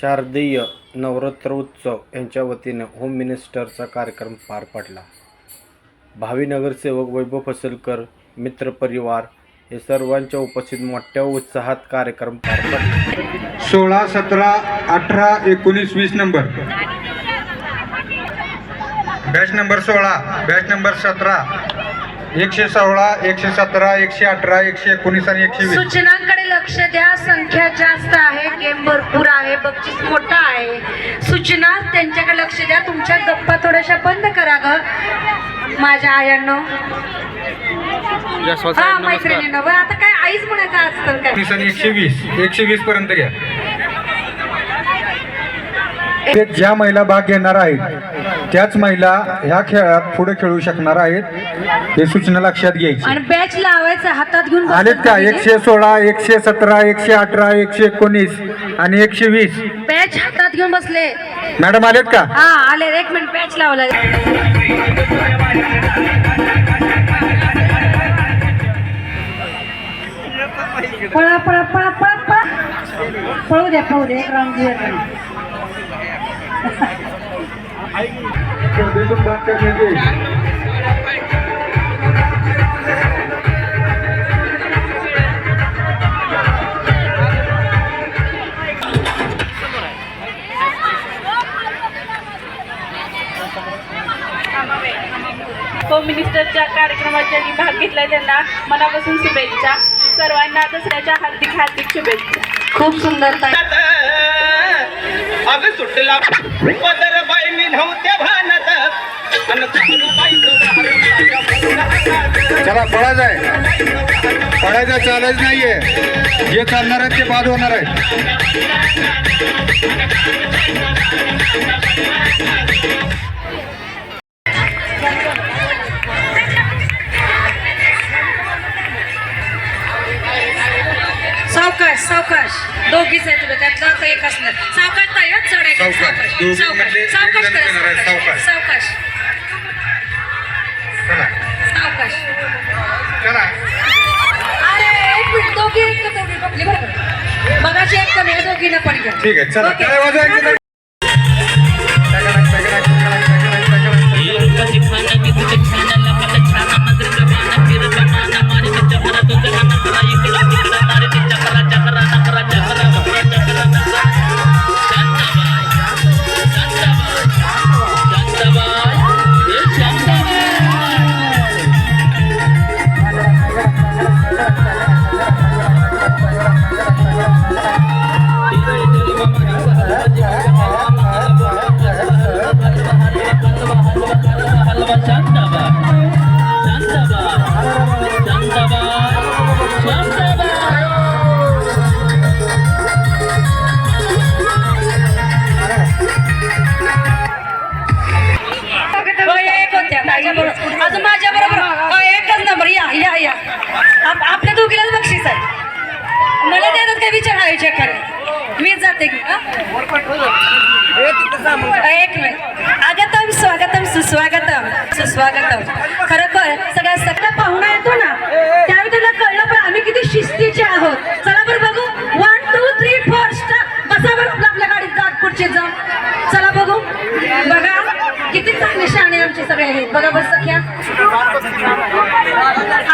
शारदीय नवरात्रोत्सव यांच्या वतीने होम मिनिस्टरचा कार्यक्रम पार पडला. भावी नगरसेवक वैभव फसलकर मित्रपरिवार हे सर्वांच्या उपस्थित मोठ्या उत्साहात कार्यक्रम पार पडला. सोळा सतरा अठरा एकोणीस वीस नंबर. बॅच नंबर सोळा बॅच नंबर सतरा. एकशे सोळा एकशे सतरा एकशे अठरा एकशे एकोणीस आणि एकशे वीस. सूचनांकडे लक्ष द्या. संख्या जास्त आहे. गेम भरपूर आहे. बक्षीस मोठा आहे. सूचना त्यांच्याकडे लक्ष द्या. तुमच्या गप्पा थोड्याशा बंद करा ग. माझ्या आयांनो. हा मैत्रिणींनो बरं, आता काय आईच म्हणायचं असतं काय? एकशे वीस. एकशे वीस पर्यंत घ्या. ते ज्या महिला भाग घेणार आहेत त्याच महिला ह्या खेळात पुढे खेळू शकणार आहेत हे सूचना लक्षात घ्यायची. आणि बॅच लावायचं हातात घेऊन आलेत का? एकशे सोळा एकशे सतरा एकशे अठरा एकशे एकोणीस आणि एकशे वीस? बॅच हातात घेऊन बसले. मॅडम आलेत का? हा आले एक मिनिट बॅच लावला पळा पळा पळा पळा पळा. पळू द्या पळू द्या एक राऊंड घेऊया. स्पर्धेतून भाग करण्याचे होम मिनिस्टरच्या कार्यक्रमाच्या भाग घेतलाय त्यांना मनापासून शुभेच्छा. सर्वांना दसऱ्याच्या हार्दिक हार्दिक शुभेच्छा. खूप सुंदर अग सुटला. पदर बाई मी नव्हत्या भानत अन चालू पळायचं आहे. पळायचं चालायचं नाहीये. जे चालणार आहेत ते बाद होणार आहेत. सावकाश सावकाश. दोघीच आहे तुला त्यातला आता एक असणार सावकाश ताई हं, चढ आहे का? सावकाश. सावकाश. सावकाश. आहे, सावकाश. दोघीनं पण घ्या. ठीक आहे चला. माझ्याबरोबर अजून माझ्या बरोबर एकच नंबर या या या. आप- आपल्या दोघीलाच बक्षीस आहे. मला देतात काय विचार हा विचार करा. मीच जाते की? एक मिनिट. आगतम स्वागतम सुस्वागतम. सुस्वागतम. सगळे आहेत. बघा बरं सख्या.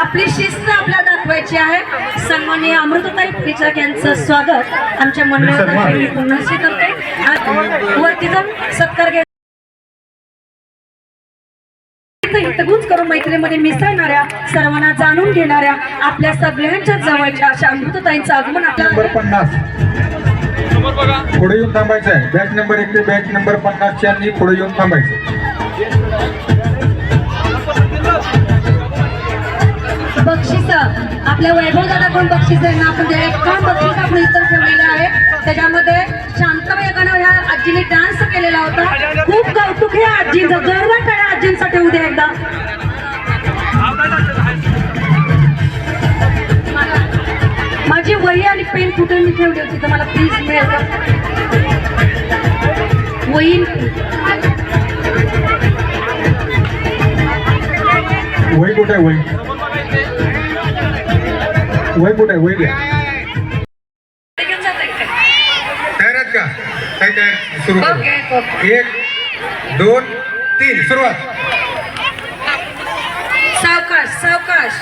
आपली शिस्त आपल्याला दाखवायची आहे. सन्माननीय अमृतताई टिचक यांचं स्वागत आमच्या मंडळातर्फे मी करते वरती जाऊन सत्कार घ्या हितगुज करून मैत्रीमध्ये मिसळणाऱ्या सर्वांना जाणून घेणाऱ्या आपल्या सगळ्यांच्या जवळच्या अशा अमृतताईंचं आगमन आपल्या पन्नास. पुढे येऊन थांबायचं आहे. बॅच नंबर एक ते बॅच नंबर पन्नास यांनी पुढे येऊन थांबायचं बक्षीस. आपल्या वैभव दादाकडून बक्षीस आहे ना आपण ते बक्षीस आपण इतर ठेवलेलं आहे. त्याच्यामध्ये शांतमय गाणं ह्या आजीने डान्स केलेला होता. खूप कौतुक हे आजींचं. जोरदार टाळ्या आजींसाठी उद्या एकदा. माझी वही आणि पेन कुठे मी ठेवली होती तर मला प्लीज मिळेल वय कुठे आहे वय वय कुठे आहे वय? तयार आहेत का? काय सुरू एक दोन तीन. सुरुवात. सावकाश सावकाश.